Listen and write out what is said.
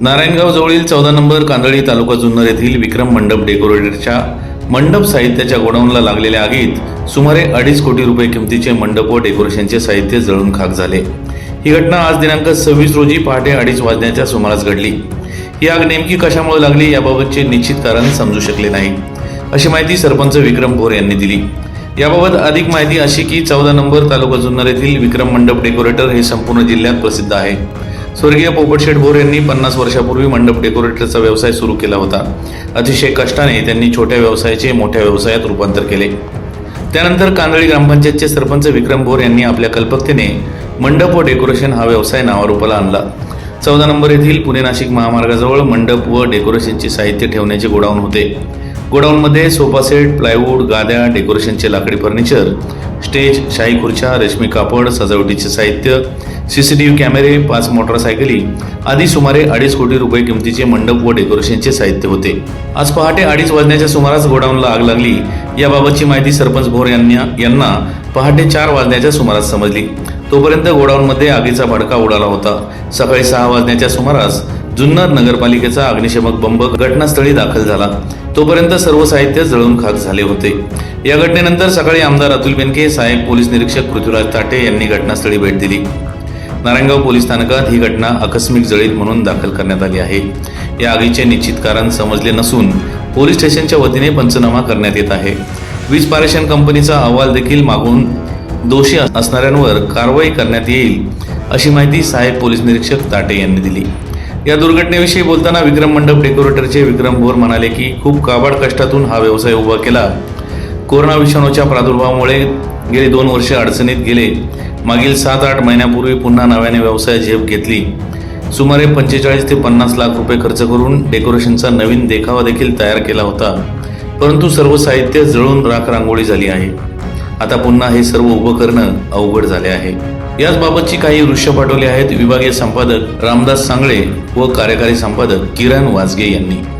नारायणगाव जवळील चौदा नंबर कांदळी तालुका जुन्नर येथील विक्रम मंडप डेकोरेटरच्या मंडप साहित्याच्या गोडाऊनला लागलेल्या आगीत सुमारे अडीच कोटी रुपये किमतीचे मंडप व डेकोरेशनचे साहित्य जळून खाक झाले. ही घटना आज दिनांक सव्वीस रोजी पहाटे अडीच वाजण्याच्या सुमारास घडली. ही आग नेमकी कशामुळे लागली याबाबतचे निश्चित कारण समजू शकले नाही अशी माहिती सरपंच विक्रम भोर यांनी दिली. याबाबत अधिक माहिती अशी की चौदा नंबर तालुका जुन्नर येथील विक्रम मंडप डेकोरेटर हे संपूर्ण जिल्ह्यात प्रसिद्ध आहे. स्वर्गीय पोपटशेठ भोर यांनी पन्नास वर्षापूर्वी मंडप डेकोरेटरचा व्यवसाय सुरू केला होता. अतिशय कष्टाने त्यांनी छोट्या व्यवसायाचे मोठ्या व्यवसायात रूपांतर केले. त्यानंतर कांदळी ग्रामपंचायतचे सरपंच विक्रम भोर यांनी आपल्या कल्पकतेने मंडप व डेकोरेशन हा व्यवसाय नावारूपाला आणला. चौदा नंबर येथील पुणे नाशिक महामार्गाजवळ मंडप व डेकोरेशनचे साहित्य ठेवण्याचे गोडाऊन होते. गोडाऊनमध्ये सोफा सेट प्लायवूड गाद्या डेकोरेशनचे लाकडी फर्निचर स्टेज शाही खुर्च्या रेशमी कापड सजावटीचे साहित्य सीसीटीव्ही कॅमेरे पाच मोटरसायकली आदी सुमारे अडीच कोटी रुपये किमतीचे मंडप व डेकोरेशनचे साहित्य होते. आज पहाटे अडीच वाजण्याच्या सुमारास गोडाऊनला आग लागली. याबाबतची माहिती सरपंच भोर यांना यांना पहाटे चार वाजण्याच्या सुमारास समजली. तोपर्यंत गोडाऊनमध्ये आगीचा भडका उडाला होता. सकाळी सहा वाजण्याच्या सुमारास जुन्नर नगरपालिकेचा अग्निशमक बंब घटनास्थळी दाखल झाला. तोपर्यंत सर्व साहित्य जळून खाक झाले होते. या घटनेनंतर सकाळी आमदार अतुल बेनके सहाय्यक पोलीस निरीक्षक पृथ्वीराज ताटे यांनी घटनास्थळी भेट दिली. नारायणगाव पोलीस स्थानकात ही घटना आकस्मिक जळीत म्हणून दाखल करण्यात आली आहे. या आगीचे निश्चित कारण समजले नसून पोलीस स्टेशनच्या वतीने पंचनामा करण्यात येत आहे. वीज पारेषण कंपनीचा अहवाल देखील मागून दोषी असणाऱ्यांवर कारवाई करण्यात येईल अशी माहिती सहाय्यक पोलीस निरीक्षक ताटे यांनी दिली. या दुर्घटनेविषयी बोलताना विक्रम मंडप डेकोरेटरचे विक्रम भोर म्हणाले की खूप काबाड कष्टातून हा व्यवसाय उभा केला. कोरोना विषाणूच्या प्रादुर्भावामुळे गेले दोन वर्ष अडचणीत गेले. मागील सात आठ महिन्यापूर्वी पुन्हा नव्याने व्यवसाय झेप घेतली. सुमारे पंचेचाळीस ते पन्नास लाख रुपये खर्च करून डेकोरेशनचा नवीन देखावा देखील तयार केला होता. परंतु सर्व साहित्य जळून राख रांगोळी झाली आहे. आता पुन्हा हे सर्व उभं करणं अवघड झाले आहे. याच बाबतची काही दृश्य पाठवली आहेत विभागीय संपादक रामदास सांगळे व कार्यकारी संपादक किरण वाजगे यांनी.